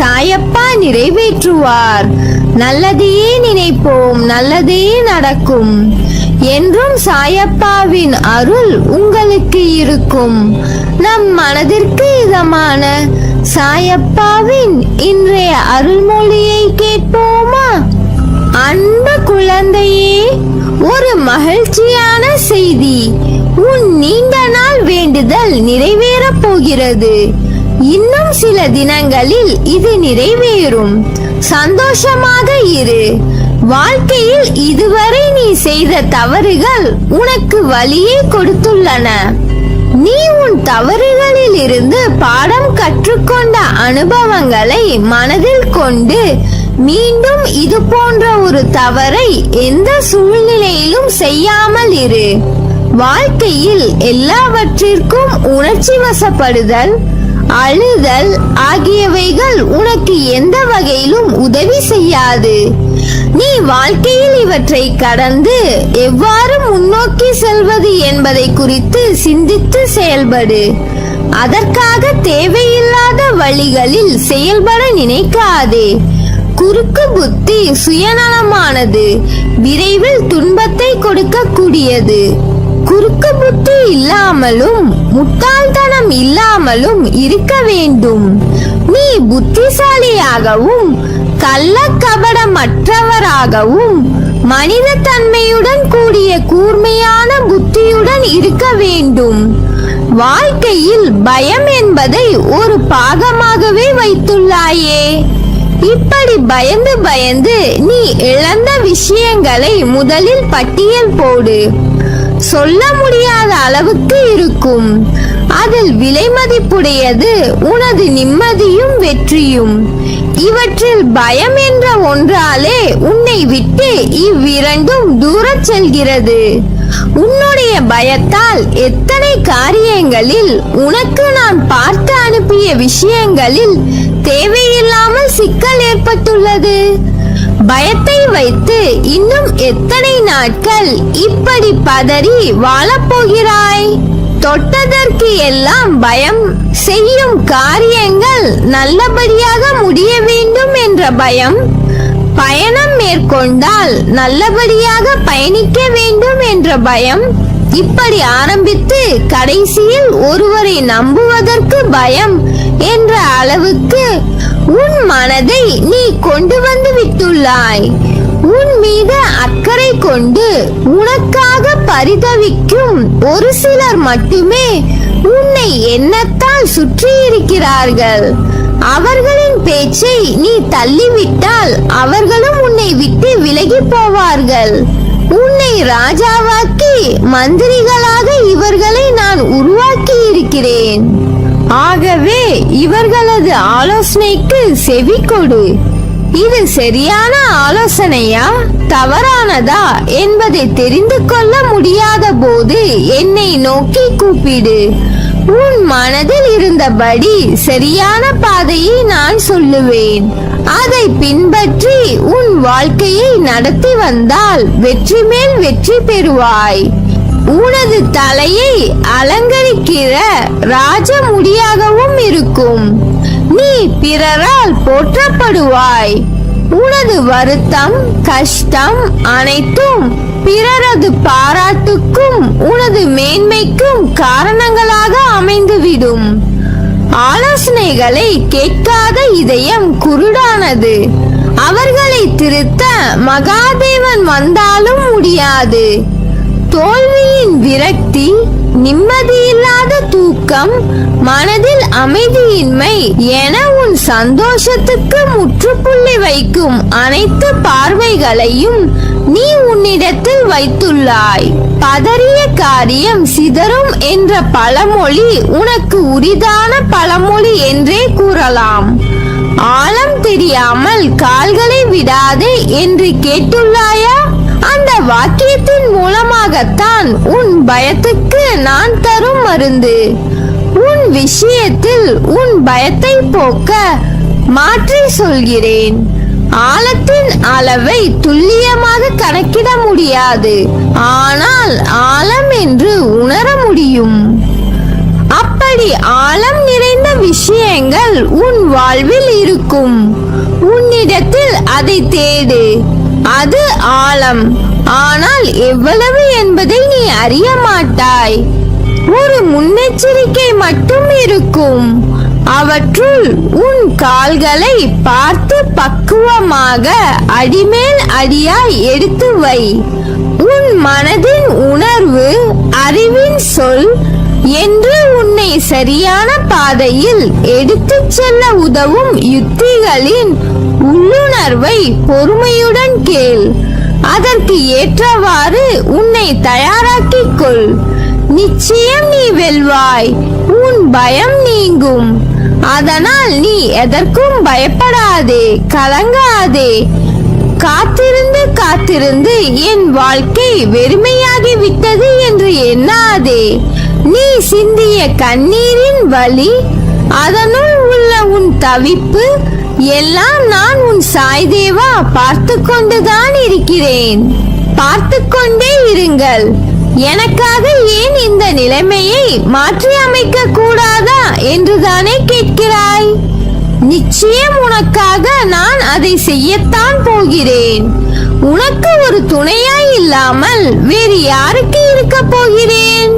சாயப்பா நிறைவேற்றுவார். நல்லதையே நினைப்போம் நல்லதே நடக்கும். என்றும் சாயப்பாவின் அருள் உங்களுக்கு இருக்கும். நம் மனதிற்கு இதமான சாயப்பாவின் இன்றைய அருள்மொழியை கேட்போமா? அன்பு குழந்தையே ஒரு மகிழ்ச்சியான செய்தி. உன் நீண்ட நாள் வேண்டுதல் நிறைவேறப் போகிறது. இன்னும் சில தினங்களில் இது நிறைவேறும். சந்தோஷமாக இரு. வாழ்க்கையில் இதுவரை நீ செய்த தவறுகள் உனக்கு வழியை கொடுத்துள்ளன. நீ உன் தவறுகளில் இருந்து பாடம் கற்றுக்கொண்ட அனுபவங்களை மனதில் கொண்டு மீண்டும் இது போன்ற ஒரு தவறை எந்த சூழ்நிலையிலும் செய்யாமல் இரு. வாழ்க்கையில் எல்லாவற்றிற்கும் உணர்ச்சி வசப்படுதல் அழுதல் ஆகியவைகள் உனக்கு எந்த வகையிலும் உதவி செய்யாது. நீ வாழ்க்கையில் இவற்றை கடந்து எவ்வாறு முன்னோக்கி செல்வது என்பதை குறித்து சிந்தித்து செயல்படு. அதற்காக தேவையில்லாத வழிகளில் செயல்பட நினைக்காதே. குறுக்கு புத்தி சுயநலமானது விரைவில் துன்பத்தை கொடுக்கக்கூடியது. குறுக்கு புத்தி இல்லாமலும் முட்டாள்தனம் இல்லாமலும் இருக்க வேண்டும். நீ புத்திசாலியாகவும் கள்ளக்கபடமற்றவராகவும் மனித தன்மையுடன் கூடிய கூர்மையான புத்தியுடன் இருக்க வேண்டும். வாழ்க்கையில் பயம் என்பதை ஒரு பாகமாகவே வைத்துள்ளாயே. இப்படி பயந்து பயந்து நீ இழந்த விஷயங்களை முதலில் பட்டியல் போடு. சொல்ல முடியாத அளவுக்கு இருக்கும். அதில் விலை மதிப்புடையது உனது நிம்மதியும் வெற்றியும். இவற்றில் பயம் என்ற ஒன்றாலே உன்னை விட்டு இவ்விரண்டும் தூரச் செல்கிறது. உன்னுடைய பயத்தால் எத்தனை காரியங்களில் உனக்கு நான் பார்த்து அனுப்பிய விஷயங்களில் தேவையில்லாமல் சிக்கல் ஏற்பட்டுள்ளது? பயத்தை வைத்து இன்னும் எத்தனை நாட்கள் இப்படி பதறி வாழப்போகிறாய்? தொட்டதற்கு எல்லாம் பயம் செய்யும் காரியங்கள் நல்லபடியாக முடிய வேண்டும் என்ற பயம் பயணம் மேற்கொண்டால் நல்லபடியாக பயணிக்க வேண்டும் என்ற பயம் இப்படி ஆரம்பித்து கடைசியில் ஒருவரை நம்புவதற்கு பயம் என்ற அளவுக்கு உன் மனதை நீ கொண்டு வந்து விட்டுள்ளாய். உன் மீது அக்கறை கொண்டு உனக்காக பரிதவிக்கும் ஒரு சிலர் மட்டுமே உன்னை எண்ணத்தால் சுற்றி இருக்கிறார்கள் அவர்களின் பேச்சை நீ தள்ளிவிட்டால் அவர்களும் உன்னை விட்டு விலகி போவார்கள். உன்னை ராஜாவாக்கி மந்திரிகளாக இவர்களை நான் உருவாக்கி இருக்கிறேன் ஆகவே இவர்களது ஆலோசனைக்கு செவி கொடு. இது சரியான ஆலோசனையா? தவறானதா? என்பதை தெரிந்து கொள்ள முடியாத போது என்னை நோக்கி கூப்பிடு. உன் மனதில் இருந்தபடி சரியான பாதையை நான் சொல்லுவேன். அதை பின்பற்றி உன் வாழ்க்கையை நடத்தி வந்தால் வெற்றி மேல் வெற்றி பெறுவாய். உனது தலையை அலங்கரிக்கிற ராஜ முடியாகவும் இருக்கும். நீ பிறரால் போற்றப்படுவாய். உனது வருத்தம் கஷ்டம் அனைத்தும் பிறரது பாராட்டுக்கும் உனது மேன்மைக்கும் காரணங்களாக அமைந்துவிடும். ஆலோசனைகளை கேட்காத இதயம் குருடானது. அவர்களை திருத்த மகாதேவன் வந்தாலும் முடியாது. தோல்வியின் விரக்தி நிம்மதியில்லாத தூக்கம் மனதில் அமைதியின்மை என உன் சந்தோஷத்துக்கு முற்றுப்புள்ளி வைக்கும் அனைத்து பார்வைகளையும் நீ உன்னிடத்தில் வைத்துள்ளாய். பதறிய காரியம் சிதறும் என்ற பழமொழி உனக்கு உரிதான பழமொழி என்றே கூறலாம். ஆழம் தெரியாமல் கால்களை விடாதே என்று கேட்டுள்ளாயா? வாக்கியத்தின் மூலமாகத்தான் உன் பயத்துக்கு நான் தரும் மருந்து. உன் விஷயத்தில் உன் பயத்தை போக்க மாற்றி சொல்கிறேன். ஆழத்தின் அளவை துல்லியமாக கணக்கிட முடியாது. ஆனால் ஆழம் என்று உணர முடியும். அப்படி ஆழம் நிறைந்த விஷயங்கள் உன் வாழ்வில் இருக்கும். உன்னிடத்தில் அதை தேடு. அது ஆழம். ஆனால் எவ்வளவு என்பதை நீ அறிய மாட்டாய். ஒரு முன்னெச்சரிக்கை மட்டும் இருக்கும். அவற்றுள் உன் கால்களை பார்த்து பக்குவமாக அடிமேல் அடியாய் எடுத்து வை. உன் மனதின் உணர்வு அறிவின் சொல் என்று உன்னை சரியான பாதையில் எடுத்துச் செல்ல உதவும் யுத்திகளின் உள்ளுணர்வை பொறுமையுடன் கேள். அதற்கு ஏற்றவாறு உன்னை தயாராக்கிக் கொள் நிச்சயம் நீ வெல்வாய். உன் பயம் நீங்கும். அதனால் நீ எதற்கும் பயப்படாதே கலங்காதே. காத்திருந்து காத்திருந்து என் வாழ்க்கை வெறுமையாகி விட்டது என்று எண்ணாதே. நீ சிந்திய கண்ணீரின் வலி அதனுள் உள்ள உன் தவிப்பு எல்லாம் நான் உன் சாய்தேவா பார்த்து கொண்டுதான் இருக்கிறேன். பார்த்து கொண்டே இருங்கள். எனக்காக ஏன் இந்த நிலைமையை மாற்றி அமைக்க கூடாதா என்றுதானே கேட்கிறாய்? நிச்சயம் உனக்காக நான் அதை செய்யத்தான் போகிறேன். உனக்கு ஒரு துணையாய் இல்லாமல் வேறு யாருக்கு இருக்க போகிறேன்?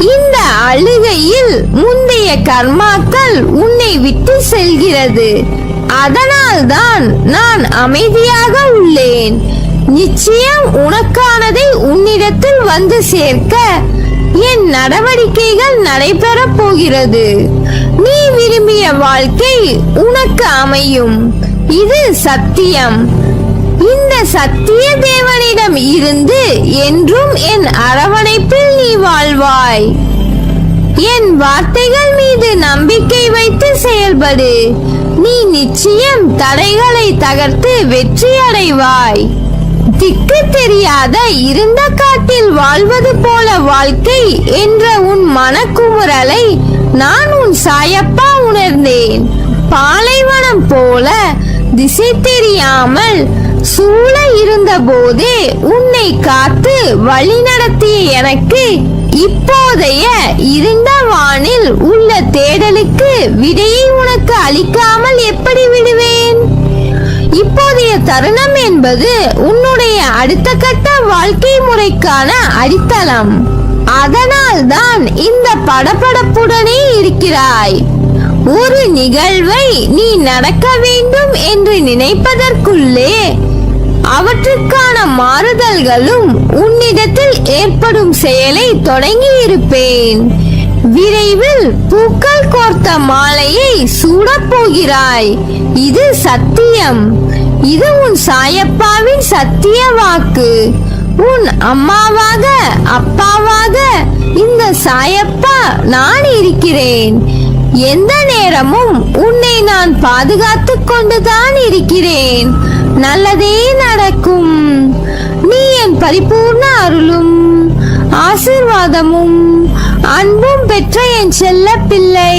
இந்த அழுகையில் முந்தைய கர்மாக்கள் உன்னை விட்டு செல்கிறது. அதனால்தான் நான் அமைதியாக உள்ளேன். நிச்சயம் உனக்கானதை உன்னிடத்தில் வந்து சேர்க்க என் நடவடிக்கைகள் நடைபெறப் போகிறது. நீ விரும்பிய வாழ்க்கை உனக்கு அமையும். இது சத்தியம். இந்த சத்திய தேவனிடம் இருந்து என்றும் என் அரவணைப்பில் நீ வாழ்வாய். என் வார்த்தைகள் மீது நம்பிக்கை வைத்து செயல்படு. நீ நிச்சயம் தடைகளை தகர்த்து வெற்றி அடைவாய். திக்கு தெரியாத இருந்த காட்டில் வாழ்வது போல வாழ்க்கை என்ற உன் மனக்குமுறலை நான் உன் சாயப்பா உணர்ந்தேன். பாலைவனம் போல திசை தெரியாமல் சூழ இருந்த போதே உன்னை காத்து வழி நடத்திய எனக்கு இப்போதைய இருண்ட வானில் உள்ள தேடலுக்கு விடையை உனக்கு அளிக்காமல் எப்படி விடுவேன்? இப்போதைய தருணம் என்பது உன்னுடைய அடுத்த கட்ட வாழ்க்கை முறைக்கான அடித்தளம். அதனால் தான் இந்த படபடப்புடனே இருக்கிறாய். ஒரு நிகழ்வை நீ நடக்க வேண்டும் என்று நினைப்பதற்குள்ளே அவற்றுக்கான மாறுதல்களும் உன்னிடத்தில் ஏற்படும் செயலை தொடங்கி இருப்பேன் விரைவில் பூக்கள் கோர்த்த மாலையை சூடப் போகிறாய். இது சத்தியம். இது உன் சாயப்பாவின் சத்திய வாக்கு. உன் அம்மாவாக அப்பாவாக இந்த சாயப்பா நான் இருக்கிறேன். எந்த நேரமும் உன்னை நான் பாதுகாத்து கொண்டுதான் இருக்கிறேன். நல்லதே நடக்கும். நீ என் பரிபூர்ண அருளும் ஆசிர்வாதமும் அன்பும் பெற்ற என் செல்ல பிள்ளை